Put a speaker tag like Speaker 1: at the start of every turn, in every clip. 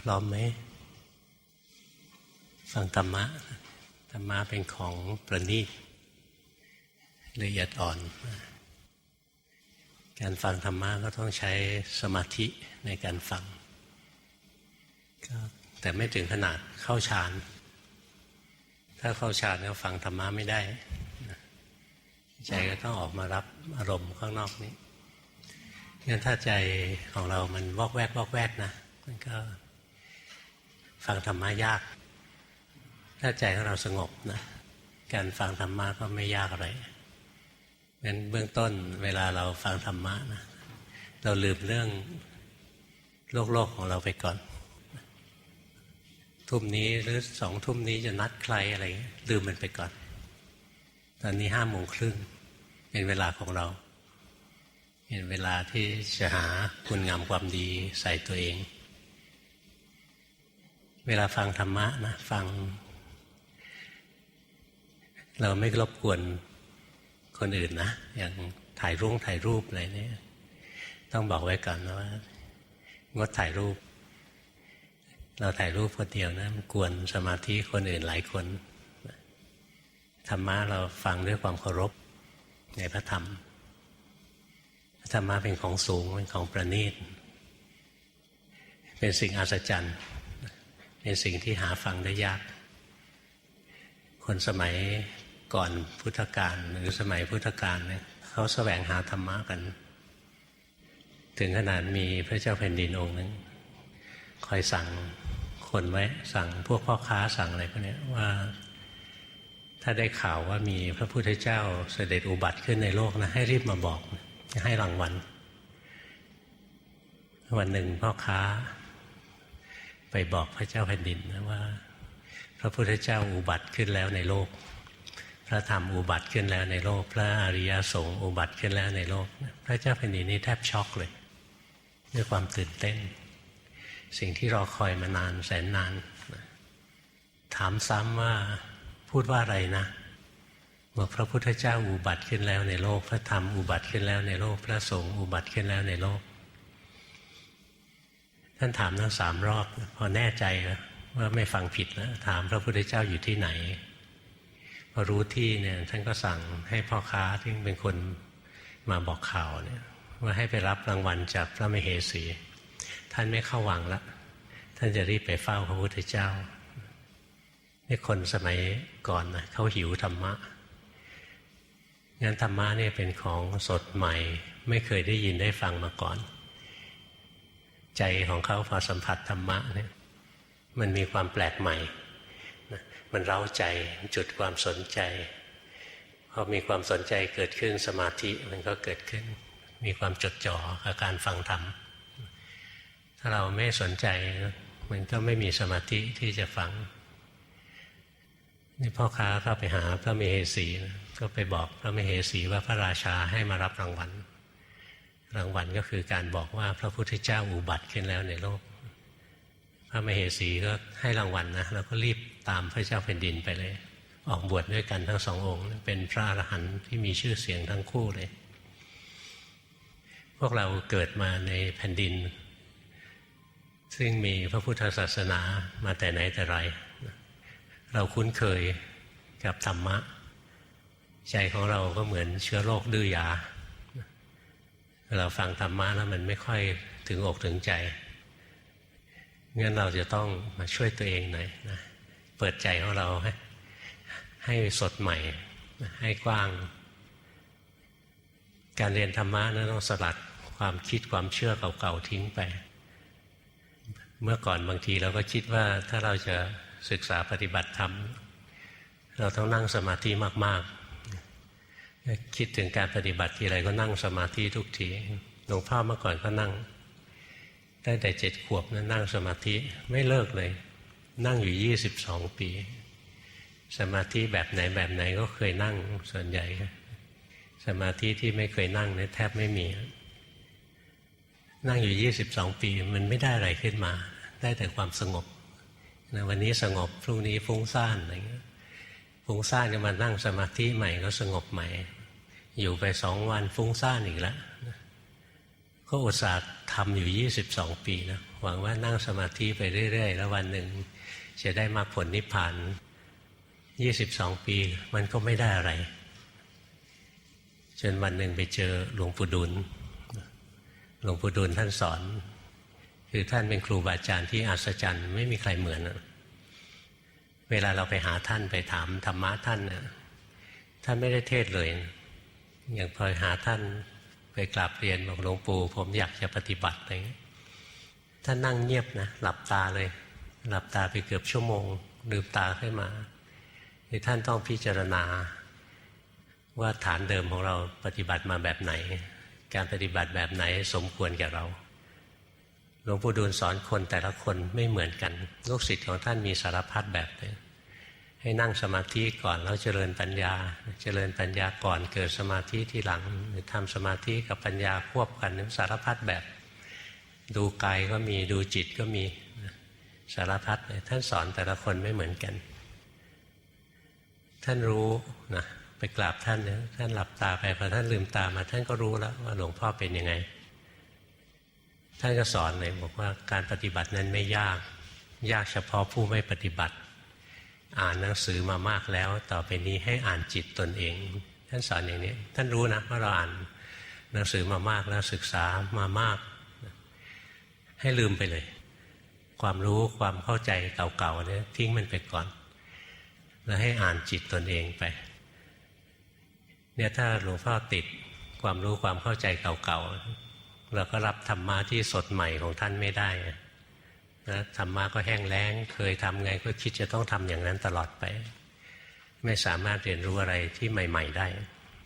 Speaker 1: พร้อมไหมฟังธรรมะธรรมะเป็นของประณีตละเอียดอ่อน การฟังธรรมะก็ต้องใช้สมาธิในการฟังแต่ไม่ถึงขนาดเข้าฌานถ้าเข้าฌานก็ฟังธรรมะไม่ได้ ใจก็ต้องออกมารับอารมณ์ข้างนอกนี้งั้นถ้าใจของเรามันวอกแวกวอกแวกนะ มันก็ฟังธรรมะยาก ถ้าใจของเราสงบนะ การฟังธรรมะก็ไม่ยากอะไรงั้นเบื้องต้นเวลาเราฟังธรรมะนะเราลืมเรื่องโลกโลกของเราไปก่อน ทุ่มนี้หรือสองทุ่มนี้จะนัดใครอะไรลืมมันไปก่อน ตอนนี้ห้าโมงครึ่งเป็นเวลาของเรา เป็นเวลาที่จะหาคุณงามความดีใส่ตัวเอง เวลาฟังธรรมะนะฟัง เราไม่รบกวนคนอื่นนะ อย่างถ่ายรูปถ่ายรูปอะไรเนี่ย ต้องบอกไว้ก่อนนะว่างดถ่ายรูป เราถ่ายรูปคนเดียวนะมันกวนสมาธิคนอื่นหลายคนธรรมะเราฟังด้วยความเคารพในพระธรรมธรรมะเป็นของสูงเป็นของประณีต เป็นสิ่งอัศจรรย์ เป็นสิ่งที่หาฟังได้ยาก คนสมัยก่อนพุทธกาลหรือสมัยพุทธกาลเนี่ยเขาแสวงหาธรรมะกัน ถึงขนาดมีพระเจ้าแผ่นดินองค์นึงคอยสั่งคนไว้ สั่งพวกพ่อค้าสั่งอะไรพวกนี้ว่า ถ้าได้ข่าวว่ามีพระพุทธเจ้าเสด็จอุบัติขึ้นในโลกนะให้รีบมาบอกให้รางวัลวันหนึ่งพ่อค้า ไปบอกพระเจ้าแผ่นดินนะว่า พระพุทธเจ้าอุบัติขึ้นแล้วในโลก พระธรรมอุบัติขึ้นแล้วในโลก พระอริยสงฆ์อุบัติขึ้นแล้วในโลก พระเจ้าแผ่นดินนี่แทบช็อกเลยด้วยความตื่นเต้น สิ่งที่รอคอยมานานแสนนาน ถามซ้ำว่าพูดว่าอะไรนะบอกพระพุทธเจ้าอุบัติขึ้นแล้วในโลก พระธรรมอุบัติขึ้นแล้วในโลก พระสงฆ์อุบัติขึ้นแล้วในโลก ท่านถามทั้งสามรอบ พอแน่ใจว่าไม่ฟังผิดแล้วถามพระพุทธเจ้าอยู่ที่ไหน พอรู้ที่เนี่ยท่านก็สั่งให้พ่อค้าที่เป็นคนมาบอกข่าวเนี่ยว่าให้ไปรับรางวัลจากพระมเหสี ท่านไม่เข้าวังละท่านจะรีบไปเฝ้าพระพุทธเจ้านี่คนสมัยก่อนนะเขาหิวธรรมะงั้นธรรมะเนี่ยเป็นของสดใหม่ ไม่เคยได้ยินได้ฟังมาก่อน ใจของเขาพอสัมผัสธรรมะเนี่ยมันมีความแปลกใหม่ มันเร้าใจจุดความสนใจ พอมีความสนใจเกิดขึ้นสมาธิมันก็เกิดขึ้น มีความจดจ่อกับการฟังธรรม ถ้าเราไม่สนใจมันก็ไม่มีสมาธิที่จะฟัง นี่พ่อค้าเข้าไปหาพระมเหสี ก็ไปบอกพระมเหสีว่าพระราชาให้มารับรางวัล รางวัลก็คือการบอกว่าพระพุทธเจ้าอุบัติขึ้นแล้วในโลก พระมเหสีก็ให้รางวัลนะแล้วก็รีบตามพระเจ้าแผ่นดินไปเลย ออกบวชดด้วยกันทั้งสององค์ เป็นพระอรหันต์ที่มีชื่อเสียงทั้งคู่เลย พวกเราเกิดมาในแผ่นดิน ซึ่งมีพระพุทธศาสนามาแต่ไหนแต่ไร เราคุ้นเคยกับธรรมะ ใจของเราก็เหมือนเชื้อโรคดื้อยา เราฟังธรรมะแล้วมันไม่ค่อยถึงอกถึงใจงั้นเราจะต้องมาช่วยตัวเองหน่อยนะเปิดใจของเราให้ให้สดใหม่ ให้กว้าง การเรียนธรรมะนั้นต้องสลัดความคิดความเชื่อเก่าๆทิ้งไป เมื่อก่อนบางทีเราก็คิดว่าถ้าเราจะศึกษาปฏิบัติธรรม เราต้องนั่งสมาธิมากๆ คิดถึงการปฏิบัติทีไรก็นั่งสมาธิทุกทีหลวงพ่อเมื่อก่อนก็นั่งตั้งแต่เจ็ดขวบนะนั่งสมาธิไม่เลิกเลย นั่งอยู่ยี่สิบสองปี สมาธิแบบไหนแบบไหนก็เคยนั่งส่วนใหญ่ สมาธิที่ไม่เคยนั่งเนี่ยแทบไม่มี นั่งอยู่ยี่สิบสองปีมันไม่ได้อะไรขึ้นมา ได้แต่ความสงบนะวันนี้สงบพรุ่งนี้ฟุ้งซ่านอะไรเงี้ย ฟุ้งซ่านก็มานั่งสมาธิใหม่ก็สงบใหม่ อยู่ไปสองวันฟุ้งซ่านอีกแล้วก็อุตส่าห์ทำอยู่ 22 ปีนะหวังว่านั่งสมาธิไปเรื่อย ๆ แล้ววันหนึ่งจะได้มรรคผลนิพพาน 22 ปีมันก็ไม่ได้อะไร จนวันหนึ่งไปเจอหลวงปู่ดุลหลวงปู่ดุลท่านสอน คือท่านเป็นครูบาอาจารย์ที่อัศจรรย์ไม่มีใครเหมือน เวลาเราไปหาท่านไปถามธรรมะท่านเนี่ยท่านไม่ได้เทศเลย อย่างพอหาท่านไปกราบเรียนบอกหลวงปู่ผมอยากจะปฏิบัติอะไรเงี้ยท่านนั่งเงียบนะหลับตาเลย หลับตาไปเกือบชั่วโมงลืมตาขึ้นมาท่านต้องพิจารณาว่าฐานเดิมของเราปฏิบัติมาแบบไหน การปฏิบัติแบบไหนสมควรแก่เรา หลวงปู่ดูลสอนคนแต่ละคนไม่เหมือนกันลูกศิษย์ของท่านมีสารพัดแบบเลยให้นั่งสมาธิก่อนแล้วเจริญปัญญา เจริญปัญญาก่อนเกิดสมาธิที่หลังหรือทำสมาธิกับปัญญาควบกันสารพัดแบบ ดูกายก็มีดูจิตก็มีสารพัดเลยท่านสอนแต่ละคนไม่เหมือนกัน ท่านรู้นะไปกราบท่านเนี่ยท่านหลับตาไปพอท่านลืมตามา ท่านก็รู้แล้วว่าหลวงพ่อเป็นยังไง ท่านก็สอนเลยบอกว่าการปฏิบัตินั้นไม่ยาก ยากเฉพาะผู้ไม่ปฏิบัติ อ่านหนังสือมามากแล้ว ต่อไปนี้ให้อ่านจิตตนเอง ท่านสอนอย่างนี้ ท่านรู้นะว่าเราอ่านหนังสือมามากแล้วศึกษามามาก ให้ลืมไปเลย ความรู้ความเข้าใจเก่าๆเนี่ยทิ้งมันไปก่อน แล้วให้อ่านจิตตนเองไป เนี่ยถ้าหลวงพ่อติดความรู้ความเข้าใจเก่าๆ เราก็รับธรรมะที่สดใหม่ของท่านไม่ได้นะธรรมะก็แห้งแล้ง เคยทำไงก็คิดจะต้องทำอย่างนั้นตลอดไป ไม่สามารถเรียนรู้อะไรที่ใหม่ ๆ ได้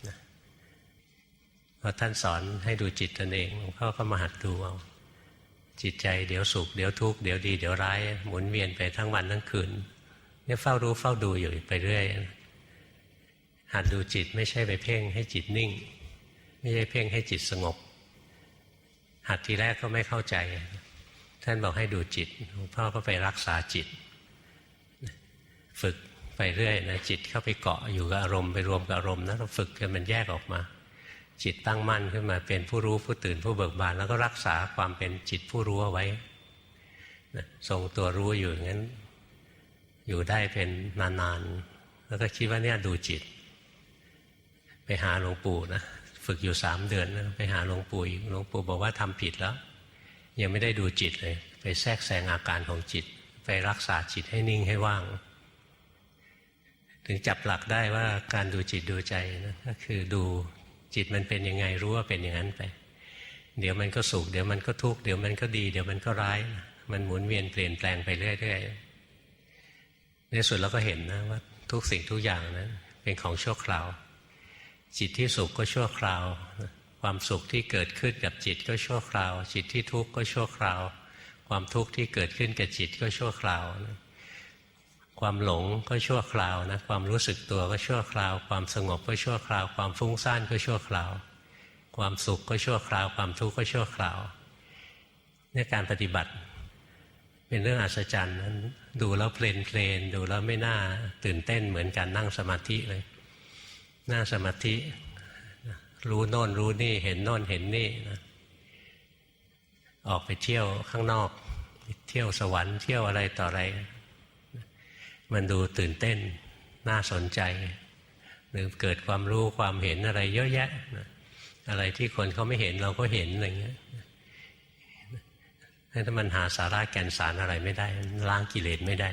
Speaker 1: นะพอท่านสอนให้ดูจิตตนเองเขาก็มาหัดดูเอาจิตใจเดี๋ยวสุขเดี๋ยวทุกข์เดี๋ยวดีเดี๋ยวร้ายหมุนเวียนไปทั้งวันทั้งคืนเนี่ยเฝ้ารู้เฝ้าดูอยู่ไปเรื่อยหัดดูจิตไม่ใช่ไปเพ่งให้จิตนิ่ง ไม่ใช่เพ่งให้จิตสงบ หัดทีแรกก็ไม่เข้าใจ ท่านบอกให้ดูจิตหลวงพ่อก็ไปรักษาจิต ฝึกไปเรื่อยนะจิตเข้าไปเกาะอยู่กับอารมณ์ไปรวมกับอารมณ์นะเราฝึกจนมันแยกออกมา จิตตั้งมั่นขึ้นมาเป็นผู้รู้ผู้ตื่นผู้เบิกบาน แล้วก็รักษาความเป็นจิตผู้รู้เอาไว้ทรงตัวรู้อยู่อย่างนั้น อยู่ได้เป็นนานๆแล้วก็คิดว่าเนี่ยดูจิต ไปหาหลวงปู่นะ ฝึกอยู่สามเดือนไปหาหลวงปู่หลวงปู่บอกว่าทำผิดแล้ว ยังไม่ได้ดูจิตเลย ไปแทรกแซงอาการของจิต ไปรักษาจิตให้นิ่งให้ว่าง ถึงจับหลักได้ว่าการดูจิตดูใจนะก็คือดูจิตมันเป็นยังไงรู้ว่าเป็นอย่างนั้นไป เดี๋ยวมันก็สุขเดี๋ยวมันก็ทุกข์เดี๋ยวมันก็ดี เดี๋ยวมันก็ร้าย มันหมุนเวียนเปลี่ยนแปลงไปเรื่อยๆในสุดเราก็เห็นนะว่าทุกสิ่งทุกอย่างนั้นเป็นของชั่วคราว จิตที่สุขก็ชั่วคราว ความสุขที่เกิดขึ้นกับจิตก็ชั่วคราว จิตที่ทุกข์ก็ชั่วคราว ความทุกข์ที่เกิดขึ้นกับจิตก็ชั่วคราวนะความหลงก็ชั่วคราวนะความรู้สึกตัวก็ชั่วคราว ความสงบก็ชั่วคราว ความฟุ้งซ่านก็ชั่วคราว ความสุขก็ชั่วคราว ความทุกข์ก็ชั่วคราวในการปฏิบัติ เป็นเรื่องอัศจรรย์นั้นดูแล้วเพลนเพลนดูแล้วไม่น่าตื่นเต้นเหมือนการนั่งสมาธิเลย นั่งสมาธิรู้โน่นรู้นี่เห็นโน่นเห็นนี่นะออกไปเที่ยวข้างนอกเที่ยวสวรรค์เที่ยวอะไรต่ออะไร มันดูตื่นเต้นน่าสนใจหรือเกิดความรู้ความเห็นอะไรเยอะแยะนะอะไรที่คนเขาไม่เห็นเราก็เห็นอะไรเงี้ยถ้ามันหาสาระแก่นสารอะไรไม่ได้ ล้างกิเลสไม่ได้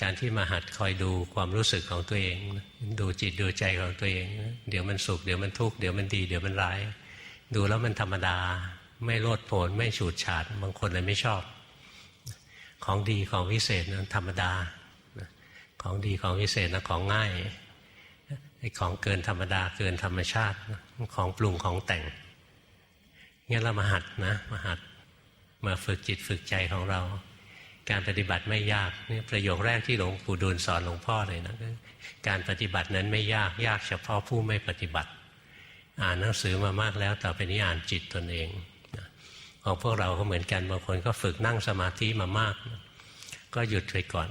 Speaker 1: การที่มาหัดคอยดูความรู้สึกของตัวเอง ดูจิตดูใจของตัวเอง เดี๋ยวมันสุขเดี๋ยวมันทุกข์เดี๋ยวมันดี เดี๋ยวมันร้าย ดูแล้วมันธรรมดา ไม่โลดโผนไม่ฉูดฉาดบางคนเลยไม่ชอบ ของดีของวิเศษนะธรรมดา ของดีของวิเศษนะของง่ายไอ้ของเกินธรรมดาเกินธรรมชาติของปรุงของแต่งงั้นเรามาหัดนะมาหัดมาฝึกจิตฝึกใจของเรา การปฏิบัติไม่ยากนี่ประโยคแรกที่หลวงปู่ดูลสอนหลวงพ่อเลยนะการปฏิบัตินั้นไม่ยากยากเฉพาะผู้ไม่ปฏิบัติ อ่านหนังสือมามากแล้วต่อไปนี้อ่านจิตตนเองของพวกเราก็เหมือนกันบางคนก็ฝึกนั่งสมาธิมามาก ก็หยุดไปก่อน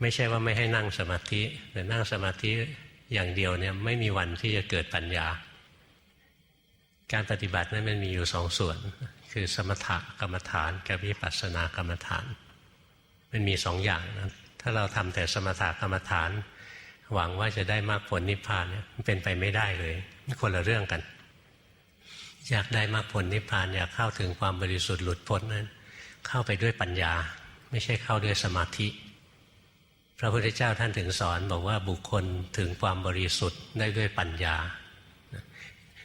Speaker 1: ไม่ใช่ว่าไม่ให้นั่งสมาธิแต่นั่งสมาธิอย่างเดียวเนี่ยไม่มีวันที่จะเกิดปัญญา การปฏิบัตินั้นมันมีอยู่สองส่วน คือสมถกรรมฐานกับวิปัสสนากรรมฐาน มันมีสองอย่างนะถ้าเราทำแต่สมถะกรรมฐาน หวังว่าจะได้มากผลนิพพานเนี่ยมันเป็นไปไม่ได้เลยคนละเรื่องกัน อยากได้มากผลนิพพานอยากเข้าถึงความบริสุทธิ์หลุดพ้นนั้น เข้าไปด้วยปัญญา ไม่ใช่เข้าด้วยสมาธิ พระพุทธเจ้าท่านถึงสอนบอกว่าบุคคลถึงความบริสุทธิ์ได้ด้วยปัญญา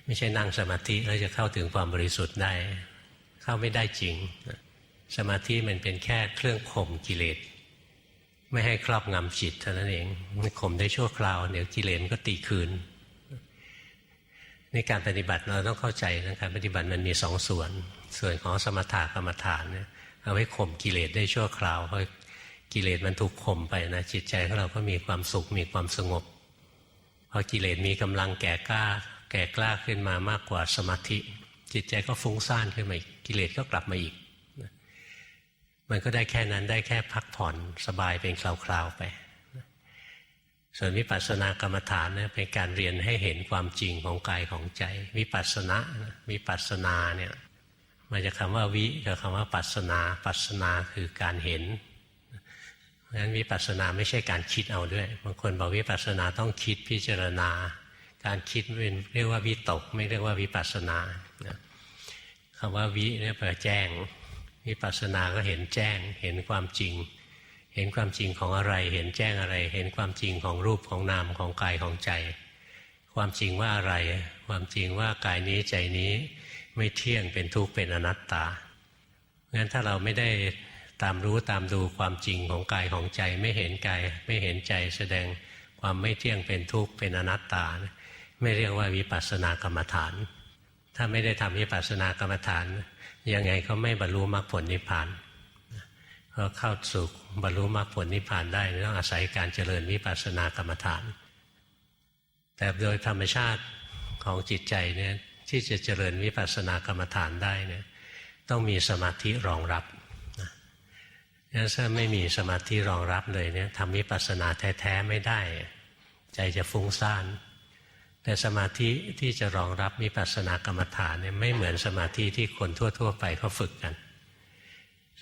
Speaker 1: ไม่ใช่นั่งสมาธิแล้วจะเข้าถึงความบริสุทธิ์ได้ เข้าไม่ได้จริง สมาธิมันเป็นแค่เครื่องข่มกิเลสไม่ให้ครอบงำจิตเท่านั้นเองมันข่มได้ชั่วคราว เดี๋ยวกิเลสก็ตีคืนในการปฏิบัติเราต้องเข้าใจนะการปฏิบัติมันมีสองส่วน ส่วนของสมถะกรรมฐานเนี่ยเอาไว้ข่มกิเลสได้ชั่วคราวพอกิเลสมันถูกข่มไปนะจิตใจของเราก็มีความสุขมีความสงบพอกิเลสมีกำลังแก่กล้า แก่กล้าขึ้นมามากกว่าสมาธิ จิตใจก็ฟุ้งซ่านขึ้นมาอีกกิเลสก็กลับมาอีก มันก็ได้แค่นั้นได้แค่พักผ่อนสบายเป็นคราวๆไป ส่วนวิปัสสนากรรมฐานเนี่ยเป็นการเรียนให้เห็นความจริงของกายของใจ วิปัสสนาวิปัสสนาเนี่ยมาจากคำว่าวิกับคำว่าปัสสนาปัสสนาคือการเห็นเพราะฉะนั้นวิปัสสนาไม่ใช่การคิดเอาด้วยบางคนบอกวิปัสสนาต้องคิดพิจารณา การคิดเป็นเรียกว่าวิตก ไม่เรียกว่าวิปัสสนาคำว่าวิเนี่ยแปลแจ้ง วิปัสสนาก็เห็นแจ้ง เห็นความจริง เห็นความจริงของอะไร เห็นแจ้งอะไร เห็นความจริงของรูปของนามของกายของใจ ความจริงว่าอะไร ความจริงว่ากายนี้ใจนี้ไม่เที่ยงเป็นทุกข์เป็นอนัตตางั้นถ้าเราไม่ได้ตามรู้ตามดูความจริงของกายของใจ ไม่เห็นกายไม่เห็นใจแสดงความไม่เที่ยงเป็นทุกข์เป็นอนัตตา ไม่เรียกว่าวิปัสสนากรรมฐาน ถ้าไม่ได้ทำวิปัสสนากรรมฐาน ยังไงก็ไม่บรรลุมรรคผลนิพพานพอเข้าสู่บรรลุมรรคผลนิพพานได้ต้องอาศัยการเจริญวิปัสสนากรรมฐาน แต่โดยธรรมชาติของจิตใจเนี่ยที่จะเจริญวิปัสสนากรรมฐานได้เนี่ยต้องมีสมาธิรองรับนะถ้าไม่มีสมาธิรองรับเลยเนี่ยทำวิปัสสนาแท้ ๆ ไม่ได้ ใจจะฟุ้งซ่าน แต่สมาธิที่จะรองรับวิปัสสนากรรมฐานเนี่ยไม่เหมือนสมาธิที่คนทั่ว ๆ ไปเขาฝึกกัน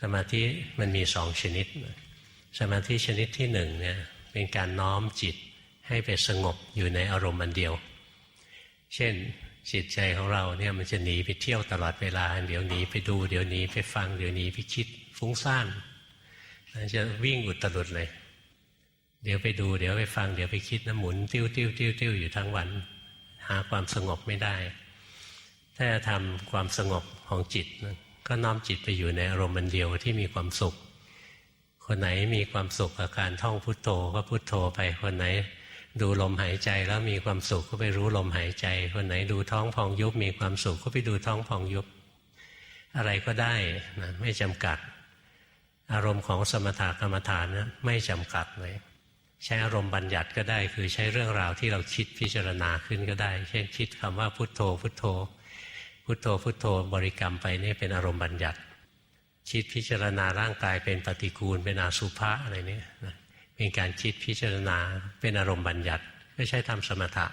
Speaker 1: สมาธิมันมีสองชนิด สมาธิชนิดที่หนึ่งเนี่ยเป็นการน้อมจิตให้ไปสงบอยู่ในอารมณ์อันเดียว เช่นจิตใจของเราเนี่ยมันจะหนีไปเที่ยวตลอดเวลา เดี๋ยวหนีไปดู เดี๋ยวหนีไปฟัง เดี๋ยวหนีไปคิดฟุ้งซ่านจะวิ่งอุตรุดเลย เดี๋ยวไปดูเดี๋ยวไปฟังเดี๋ยวไปคิดนะหมุนติ้วติ้วติ้วติ้วอยู่ทั้งวัน หาความสงบไม่ได้ ถ้าทำความสงบของจิตก็น้อมจิตไปอยู่ในอารมณ์เดียวที่มีความสุข คนไหนมีความสุขกับการท่องพุทโธก็พุทโธไปคนไหน ดูลมหายใจแล้วมีความสุขก็ไปรู้ลมหายใจ คนไหนดูท้องพองยุบมีความสุขก็ไปดูท้องพองยุบ อะไรก็ได้นะไม่จำกัด อารมณ์ของสมถกรรมฐานนะไม่จำกัดเลย ใช้อารมณ์บัญญัติก็ได้ คือใช้เรื่องราวที่เราคิดพิจารณาขึ้นก็ได้ เช่นคิดคำว่าพุทโธ พุทโธ พุทโธพุทโธบริกรรมไปนี่เป็นอารมณ์บัญญัติ คิดพิจารณาร่างกายเป็นปฏิกูล เป็นอาสุภะอะไรเนี่ยเป็นการคิดพิจารณาเป็นอารมณ์บัญญัติไม่ใช่ทำสมถะ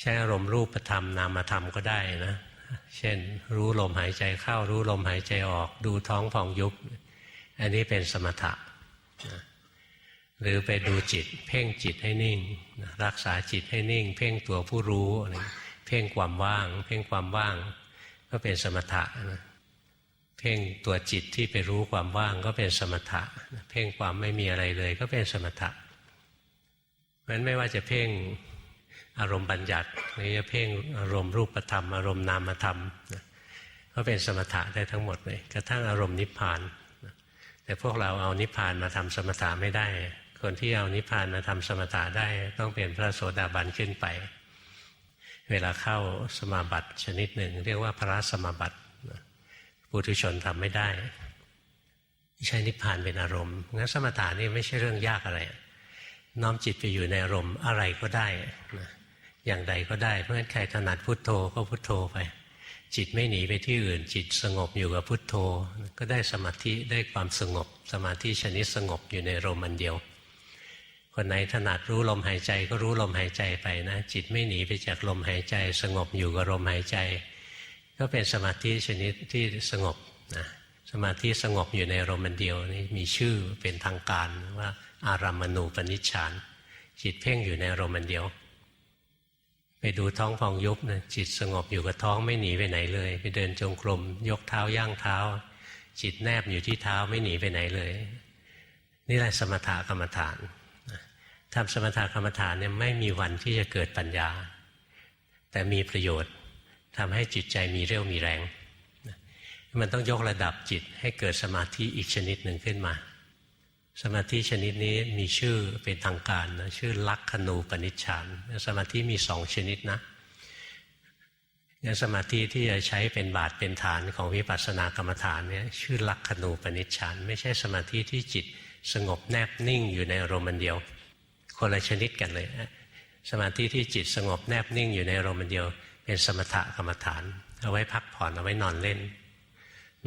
Speaker 1: ใช้อารมณ์รูปธรรมนามธรรมก็ได้นะเช่น รู้ลมหายใจเข้ารู้ลมหายใจออก ดูท้องพองยุบ อันนี้เป็นสมถะ หรือไปดูจิต เพ่งจิตให้นิ่ง รักษาจิตให้นิ่ง เพ่งตัวผู้รู้อะไรเพ่งความว่าง เพ่งความว่าง ก็เป็นสมถะนะเพ่งตัวจิตที่ไปรู้ความว่างก็เป็นสมถะ เพ่งความไม่มีอะไรเลยก็เป็นสมถะเพราะฉะนั้นไม่ว่าจะเพ่งอารมณ์บัญญัติหรือจะเพ่งอารมณ์รูปธรรม อารมณ์นามธรรมก็เป็นสมถะได้ทั้งหมดเลยกระทั่งอารมณ์นิพพาน แต่พวกเราเอานิพพานมาทำสมถะไม่ได้ คนที่เอานิพพานมาทำสมถะได้ต้องเป็นพระโสดาบันขึ้นไป เวลาเข้าสมาบัติชนิดหนึ่ง เรียกว่าพระสมาบัติปุถุชนทำไม่ได้ใช้นิพพานเป็นอารมณ์งั้นสมถานี่ไม่ใช่เรื่องยากอะไร น้อมจิตไปอยู่ในอารมณ์อะไรก็ได้นะอย่างใดก็ได้ เพราะฉะนั้นใครถนัดพุทโธก็พุทโธไป จิตไม่หนีไปที่อื่น จิตสงบอยู่กับพุทโธ ก็ได้สมาธิได้ความสงบ สมาธิชนิดสงบอยู่ในอารมณ์อันเดียว คนไหนถนัดรู้ลมหายใจก็รู้ลมหายใจไปนะจิตไม่หนีไปจากลมหายใจ สงบอยู่กับลมหายใจ ก็เป็นสมาธิชนิดที่สงบนะสมาธิสงบอยู่ในอารมณ์เดียวนี่มีชื่อเป็นทางการว่าอารามณูปนิชฌานจิตเพ่งอยู่ในอารมณ์เดียว ไปดูท้องฟองยุบนะจิตสงบอยู่กับท้องไม่หนีไปไหนเลย ไปเดินจงกรมยกเท้าย่างเท้า จิตแนบอยู่ที่เท้าไม่หนีไปไหนเลย นี่แหละสมถกรรมฐาน ทำสมถกรรมฐานเนี่ยไม่มีวันที่จะเกิดปัญญา แต่มีประโยชน์ทำให้จิตใจมีเรี่ยวมีแรง มันต้องยกระดับจิตให้เกิดสมาธิอีกชนิดหนึ่งขึ้นมา สมาธิชนิดนี้มีชื่อเป็นทางการนะชื่อลักขณูปนิชฌาน สมาธิมีสองชนิดนะงั้นสมาธิที่จะใช้เป็นบาทเป็นฐานของวิปัสสนากรรมฐานเนี่ยชื่อลักขณูปนิชฌาน ไม่ใช่สมาธิที่จิตสงบแนบนิ่งอยู่ในอารมณ์เดียว คนละชนิดกันเลย สมาธิที่จิตสงบแนบนิ่งอยู่ในอารมณ์เดียว เป็นสมถกรรมฐาน เอาไว้พักผ่อนเอาไว้นอนเล่น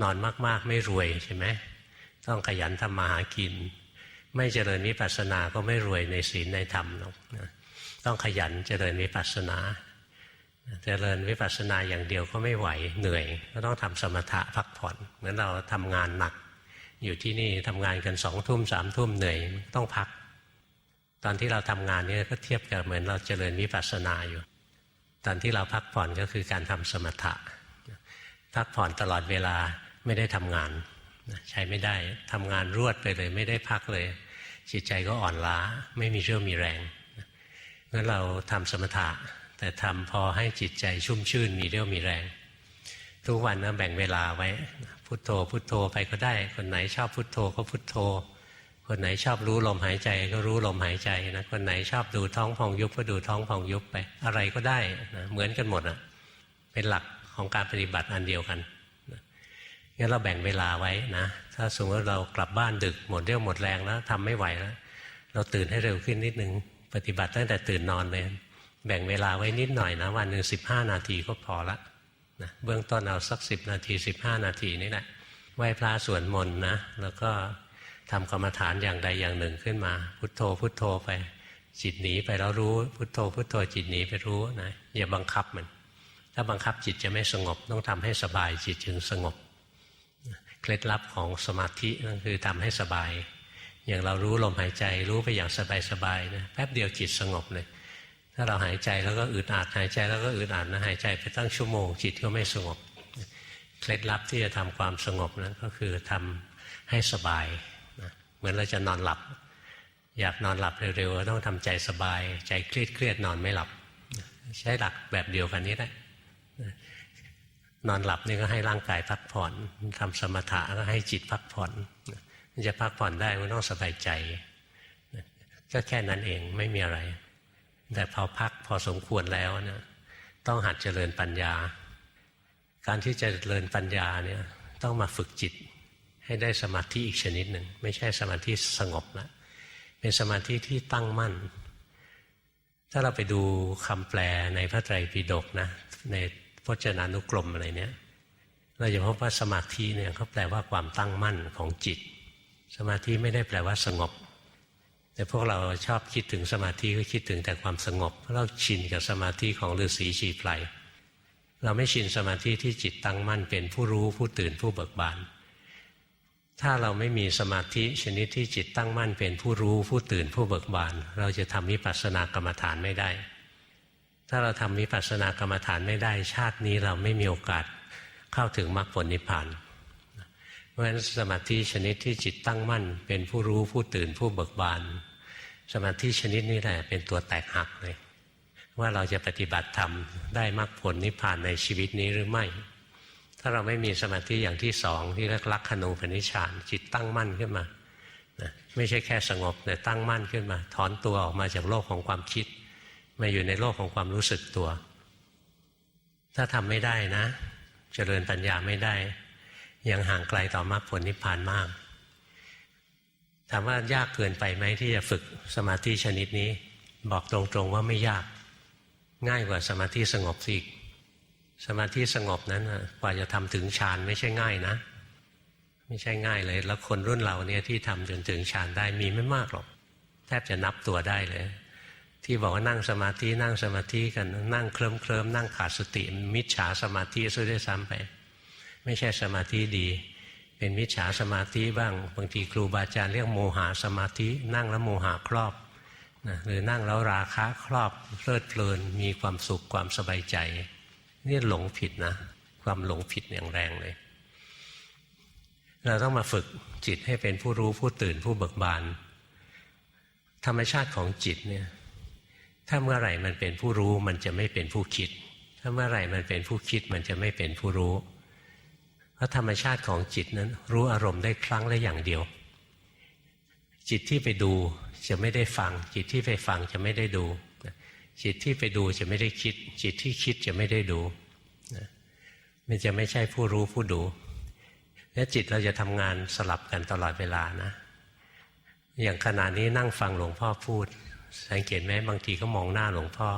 Speaker 1: นอนมากๆไม่รวยใช่ไหมต้องขยันทำมาหากิน ไม่เจริญวิปัสสนาก็ไม่รวยในศีลในธรรมหรอกต้องขยันเจริญวิปัสสนาเจริญวิปัสสนาอย่างเดียวก็ไม่ไหวเหนื่อย ก็ต้องทำสมถะพักผ่อน เหมือนเราทำงานหนัก อยู่ที่นี่ทำงานกันสองทุ่มสามทุ่มเหนื่อยต้องพัก ตอนที่เราทำงานนี่ก็เทียบกับเหมือนเราเจริญวิปัสสนาอยู่ ตอนที่เราพักผ่อนก็คือการทำสมถะ พักผ่อนตลอดเวลาไม่ได้ทำงานใช้ไม่ได้ทำงานรวดไปเลย ไม่ได้พักเลย จิตใจก็อ่อนล้าไม่มีเรี่ยวมีแรงงั้นเราทำสมถะ แต่ทำพอให้จิตใจชุ่มชื่นมีเรี่ยวมีแรง ทุกวันนะแบ่งเวลาไว้พุโทโธพุโทโธไปก็ได้ คนไหนชอบพุโทโธก็พุโทโธ คนไหนชอบรู้ลมหายใจก็รู้ลมหายใจนะคนไหนชอบดูท้องพองยุบก็ดูท้องพองยุบไป อะไรก็ได้นะเหมือนกันหมดอะเป็นหลักของการปฏิบัติอันเดียวกันงั้นเราแบ่งเวลาไว้นะ ถ้าสมมติเรากลับบ้านดึกหมดเรี่ยวหมดแรงแล้วทำไม่ไหวแล้ว เราตื่นให้เร็วขึ้นนิดนึง ปฏิบัติตั้งแต่ตื่นนอนเลย แบ่งเวลาไว้นิดหน่อยนะ วันหนึ่งสิบห้านาทีก็พอละนะเบื้องต้นเอาสักสิบนาทีสิบห้านาทีนี่แหละไหว้พระสวดมนต์นะ แล้วก็ ทำกรรมฐานอย่างใดอย่างหนึ่งขึ้นมา พุทโธพุทโธไป จิตหนีไปแล้วรู้ พุทโธพุทโธจิตหนีไปรู้นะอย่าบังคับมัน ถ้าบังคับจิตจะไม่สงบ ต้องทำให้สบายจิตจึงสงบ เคล็ดลับของสมาธินั่นคือทำให้สบาย อย่างเรารู้ลมหายใจรู้ไปอย่างสบายๆนะแป๊บเดียวจิตสงบเลยถ้าเราหายใจแล้วก็อึดอัดหายใจแล้วก็อึดอัดนะหายใจไปตั้งชั่วโมงจิตก็ไม่สงบ เคล็ดลับที่จะทำความสงบนะก็คือทำให้สบาย เหมือนเราจะนอนหลับ อยากนอนหลับเร็วๆต้องทำใจสบาย ใจเครียดเครียดนอนไม่หลับ ใช้หลักแบบเดียวกันนี้แหละนอนหลับนี่ก็ให้ร่างกายพักผ่อนทำสมถะก็ให้จิตพักผ่อนมันจะพักผ่อนได้มันต้องสบายใจก็แค่นั้นเองไม่มีอะไร แต่พอพักพอสมควรแล้วนี่ยต้องหัดเจริญปัญญา การที่จะเจริญปัญญาเนี่ยต้องมาฝึกจิต ให้ได้สมาธิอีกชนิดหนึ่งไม่ใช่สมาธิสงบละเป็นสมาธิที่ตั้งมั่น ถ้าเราไปดูคำแปลในพระไตรปิฎกนะในพจนานุกรมอะไรเนี่ยเราจะพบว่าสมาธิเนี่ยเขาแปลว่าความตั้งมั่นของจิต สมาธิไม่ได้แปลว่าสงบ แต่พวกเราชอบคิดถึงสมาธิก็คิดถึงแต่ความสงบเพราะเราชินกับสมาธิของฤาษีชีไพรเราไม่ชินสมาธิที่จิตตั้งมั่นเป็นผู้รู้ผู้ตื่นผู้เบิกบาน ถ้าเราไม่มีสมาธิชนิดที่จิตตั้งมั่นเป็นผู้รู้ผู้ตื่นผู้เบิกบาน เราจะทำวิปัสสนากรรมฐานไม่ได้ ถ้าเราทำวิปัสสนากรรมฐานไม่ได้ ชาตินี้เราไม่มีโอกาสเข้าถึงมรรคผลนิพพานเพราะฉะนั้นสมาธิชนิดที่จิตตั้งมั่น เป็นผู้รู้ผู้ตื่นผู้เบิกบาน สมาธิชนิดนี้แหละเป็นตัวแตกหักเลยว่าเราจะปฏิบัติธรรมได้มรรคผลนิพพานในชีวิตนี้หรือไม่าเราไม่มีสมาธิอย่างที่สองที่เรียกลักขณูปนิชานจิตตั้งมั่นขึ้นมาไม่ใช่แค่สงบแต่ตั้งมั่นขึ้นมา ถอนตัวออกมาจากโลกของความคิด มาอยู่ในโลกของความรู้สึกตัว ถ้าทำไม่ได้นะ เจริญปัญญาไม่ได้ ยังห่างไกลต่อมรรคผลนิพพานมากถามว่ายากเกินไปไหมที่จะฝึกสมาธิชนิดนี้ บอกตรงๆว่าไม่ยาก ง่ายกว่าสมาธิสงบสิ สมาธิสงบนั้นกว่าจะทำถึงฌานไม่ใช่ง่ายนะ ไม่ใช่ง่ายเลย แล้วคนรุ่นเราเนี่ยที่ทำจนถึงฌานได้มีไม่มากหรอก แทบจะนับตัวได้เลย ที่บอกว่านั่งสมาธินั่งสมาธิกันนั่งเคลิ้มเคลิมนั่งขาดสติ มิจฉาสมาธิซะด้วยซ้ำไป ไม่ใช่สมาธิดี เป็นมิจฉาสมาธิบ้าง บางทีครูบาอาจารย์เรียกโมหะสมาธิ นั่งแล้วโมหะครอบนะหรือนั่งแล้วราคะครอบเพลิดเพลินมีความสุขความสบายใจ นี่หลงผิดนะ ความหลงผิดอย่างแรงเลย เราต้องมาฝึกจิตให้เป็นผู้รู้ผู้ตื่นผู้เบิกบาน ธรรมชาติของจิตเนี่ย ถ้าเมื่อไหร่มันเป็นผู้รู้มันจะไม่เป็นผู้คิด ถ้าเมื่อไหร่มันเป็นผู้คิดมันจะไม่เป็นผู้รู้ เพราะธรรมชาติของจิตนั้น รู้อารมณ์ได้ครั้งละอย่างเดียว จิตที่ไปดูจะไม่ได้ฟัง จิตที่ไปฟังจะไม่ได้ดู จิตที่ไปดูจะไม่ได้คิด จิตที่คิดจะไม่ได้ดูมันจะไม่ใช่ผู้รู้ผู้ดู และจิตเราจะทำงานสลับกันตลอดเวลานะ อย่างขณะนี้นั่งฟังหลวงพ่อพูด สังเกตไหมบางทีก็มองหน้าหลวงพ่อ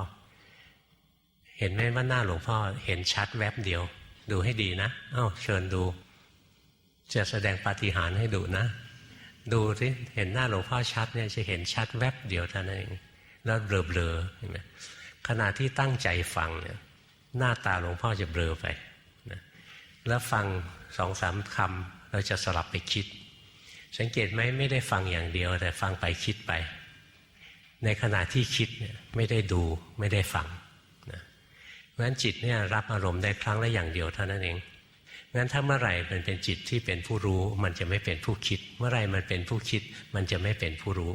Speaker 1: เห็นไหมว่าหน้าหลวงพ่อ เห็นชัดแวบเดียว ดูให้ดีนะอ้าวเชิญดู จะแสดงปาฏิหาริย์ให้ดูนะ ดูสิเห็นหน้าหลวงพ่อชัดเนี่ยจะเห็นชัดแวบเดียวเท่านั้นเอง แล้วเบลอๆเห็นไหมขณะที่ตั้งใจฟังเนี่ยหน้าตาหลวงพ่อจะเบลอไปนะแล้วฟังสองสามคำเราจะสลับไปคิด สังเกตไหมไม่ได้ฟังอย่างเดียว แต่ฟังไปคิดไป ในขณะที่คิดเนี่ยไม่ได้ดูไม่ได้ฟังนะเพราะฉะนั้นจิตเนี่ยรับอารมณ์ได้ครั้งละอย่างเดียวเท่านั้นเองงั้นถ้าเมื่อไหร่มันเป็นจิตที่เป็นผู้รู้ มันจะไม่เป็นผู้คิด เมื่อไหร่มันเป็นผู้คิด มันจะไม่เป็นผู้รู้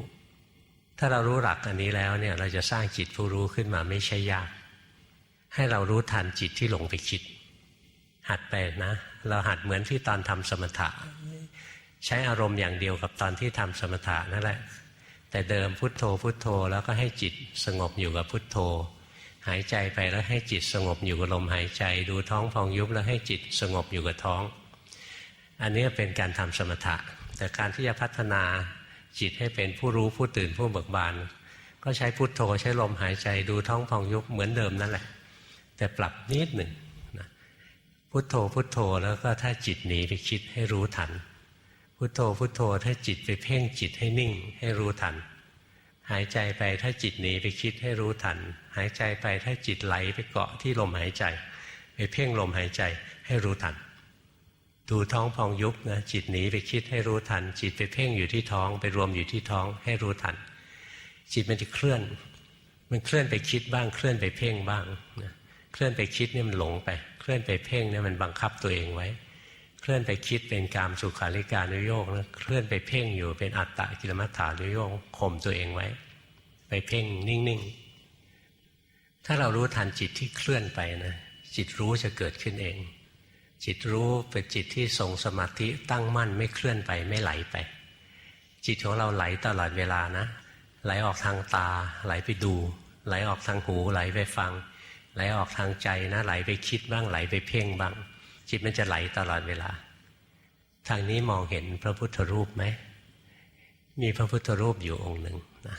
Speaker 1: ถ้าเรารู้หลักอันนี้แล้วเนี่ยเราจะสร้างจิตผู้รู้ขึ้นมาไม่ใช่ยาก ให้เรารู้ทันจิตที่หลงไปคิด หัดไปนะ เราหัดเหมือนที่ตอนทำสมถะ ใช้อารมณ์อย่างเดียวกับตอนที่ทำสมถะนั่นแหละ แต่เดิมพุทโธพุทโธแล้วก็ให้จิตสงบอยู่กับพุทโธ หายใจไปแล้วให้จิตสงบอยู่กับลมหายใจ ดูท้องพองยุบแล้วให้จิตสงบอยู่กับท้อง อันนี้เป็นการทำสมถะ แต่การที่จะพัฒนา จิตให้เป็นผู้รู้ผู้ตื่นผู้เบิกบาน ก็ใช้พุทโธใช้ลมหายใจดูท้องพองยุบเหมือนเดิมนั่นแหละ แต่ปรับนิดหนึ่งนะพุทโธพุทโธแล้วก็ถ้าจิตหนีไปคิดให้รู้ทัน พุทโธพุทโธถ้าจิตไปเพ่งจิตให้นิ่งให้รู้ทัน หายใจไปถ้าจิตหนีไปคิดให้รู้ทัน หายใจไปถ้าจิตไหลไปเกาะที่ลมหายใจ ไปเพ่งลมหายใจให้รู้ทัน ดูท้องพองยุบนะจิตหนีไปคิดให้รู้ทัน จิตไปเพ่งอยู่ที่ท้อง ไปรวมอยู่ที่ท้องให้รู้ทัน จิตมันจะเคลื่อน มันเคลื่อนไปคิดบ้างเคลื่อนไปเพ่งบ้างนะเคลื่อนไปคิดเนี่ยมันหลงไป เคลื่อนไปเพ่งเนี่ยมันบังคับตัวเองไว้ เคลื่อนไปคิดเป็นกามสุขาริการนุโยกนะเคลื่อนไปเพ่งอยู่เป็นอัตตะกิลมัฏฐานุโยกข่มตัวเองไว้ ไปเพ่งนิ่งๆถ้าเรารู้ทันจิตที่เคลื่อนไปนะจิตรู้จะเกิดขึ้นเอง จิตรู้เป็นจิตที่ทรงสมาธิตั้งมั่นไม่เคลื่อนไปไม่ไหลไป จิตของเราไหลตลอดเวลานะ ไหลออกทางตา ไหลไปดู ไหลออกทางหู ไหลไปฟัง ไหลออกทางใจนะ ไหลไปคิดบ้างไหลไปเพ่งบ้าง จิตมันจะไหลตลอดเวลา ทางนี้มองเห็นพระพุทธรูปไหมมีพระพุทธรูปอยู่องค์หนึ่งนะ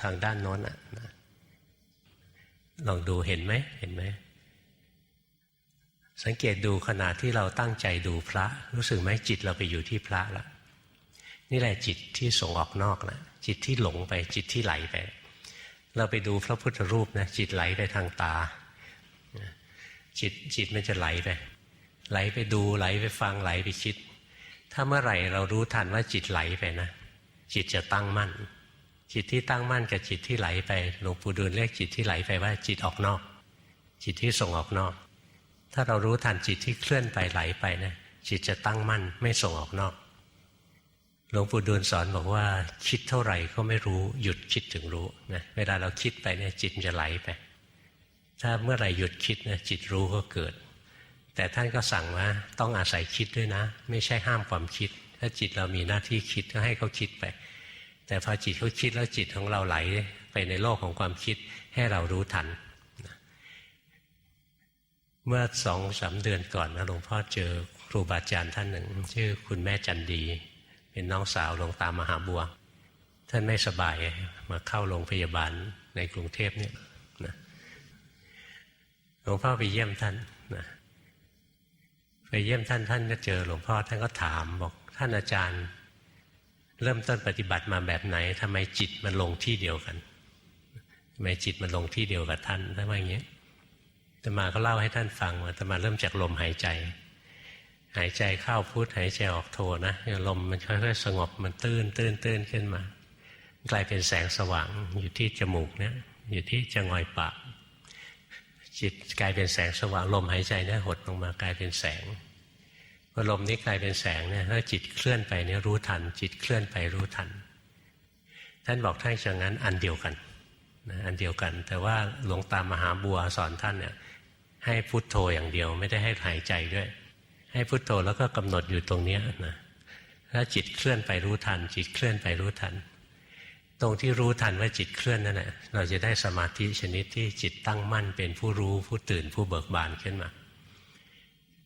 Speaker 1: ทางด้านโน้นอะนะลองดูเห็นไหมเห็นไหม สังเกตดูขณะที่เราตั้งใจดูพระ รู้สึกไหมจิตเราไปอยู่ที่พระละนี่แหละจิตที่ส่งออกนอกละจิตที่หลงไปจิตที่ไหลไป เราไปดูพระพุทธรูปนะจิตไหลไปทางตา จิตจิตมันจะไหลไป ไหลไปดูไหลไปฟังไหลไปคิด ถ้าเมื่อไหร่เรารู้ทันว่าจิตไหลไปนะจิตจะตั้งมั่น จิตที่ตั้งมั่นกับจิตที่ไหลไปหลวงปู่ดูลเรียกจิตที่ไหลไปว่าจิตออกนอก จิตที่ส่งออกนอก ถ้าเรารู้ทันจิตที่เคลื่อนไปไหลไปนะจิตจะตั้งมั่นไม่ส่งออกนอก หลวงปู่ดูลสอนบอกว่า คิดเท่าไหร่ก็ไม่รู้หยุดคิดถึงรู้นะเวลาเราคิดไปเนี่ยจิตจะไหลไป ถ้าเมื่อไหร่หยุดคิดนะจิตรู้ก็เกิด แต่ท่านก็สั่งว่าต้องอาศัยคิดด้วยนะ ไม่ใช่ห้ามความคิด ถ้าจิตเรามีหน้าที่คิดก็ให้เขาคิดไป แต่พอจิตเขาคิดแล้วจิตของเราไหลไปในโลกของความคิดให้เรารู้ทัน เมื่อสองสาเดือนก่อนนะหลวงพ่อเจอครูบาอาจารย์ท่านหนึ่ง ชื่อคุณแม่จันดี เป็นน้องสาวหลวงตามหาบัว ท่านไม่สบายมาเข้าโรงพยาบาลในกรุงเทพเนี่ยนะหลวงพ่อไปเยี่ยมท่านนะไปเยี่ยมท่านท่านก็เจอหลวงพ่อท่านก็ถามบอกท่านอาจารย์ เริ่มต้นปฏิบัติมาแบบไหนทำไมจิตมันลงที่เดียวกันทำไมจิตมันลงที่เดียวกับท่านทำไมอย่างเงี้ย ตมาก็เล่าให้ท่านฟังว่าตมาเริ่มจากลมหายใจ หายใจเข้าพุทหายใจออกโทนะลมมันค่อยๆสงบมันตื้นตื้นตื้นขึ้นมา กลายเป็นแสงสว่างอยู่ที่จมูกเนี่ยอยู่ที่จงอยปากจิตกลายเป็นแสงสว่างลมหายใจเนี่ยหดลงมากลายเป็นแสงพอลมนี้กลายเป็นแสงเนี่ยถ้าจิตเคลื่อนไปเนี่ยรู้ทัน จิตเคลื่อนไปรู้ทัน ท่านบอกท่านอย่างนั้นอันเดียวกันนะอันเดียวกัน แต่ว่าหลวงตามหาบัวสอนท่านเนี่ย ให้พุทโธอย่างเดียวไม่ได้ให้หายใจด้วย ให้พุทโธแล้วก็กำหนดอยู่ตรงเนี้ยนะถ้าจิตเคลื่อนไปรู้ทัน จิตเคลื่อนไปรู้ทัน ตรงที่รู้ทันว่าจิตเคลื่อนนั่นแหละเราจะได้สมาธิชนิดที่จิตตั้งมั่นเป็นผู้รู้ผู้ตื่นผู้เบิกบานขึ้นมา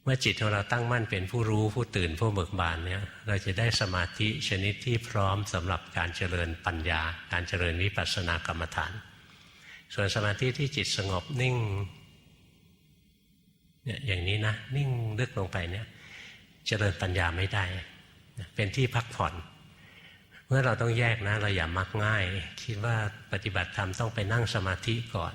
Speaker 1: เมื่อจิตของเราตั้งมั่นเป็นผู้รู้ผู้ตื่นผู้เบิกบานเนี่ยเราจะได้สมาธิชนิดที่พร้อมสำหรับการเจริญปัญญา การเจริญวิปัสสนากรรมฐาน ส่วนสมาธิที่จิตสงบนิ่ง เนี่ยอย่างนี้นะนิ่งลึกลงไปเนี่ยเจริญปัญญาไม่ได้ เป็นที่พักผ่อน เมื่อเราต้องแยกนะ เราอย่ามักง่าย คิดว่าปฏิบัติธรรมต้องไปนั่งสมาธิก่อน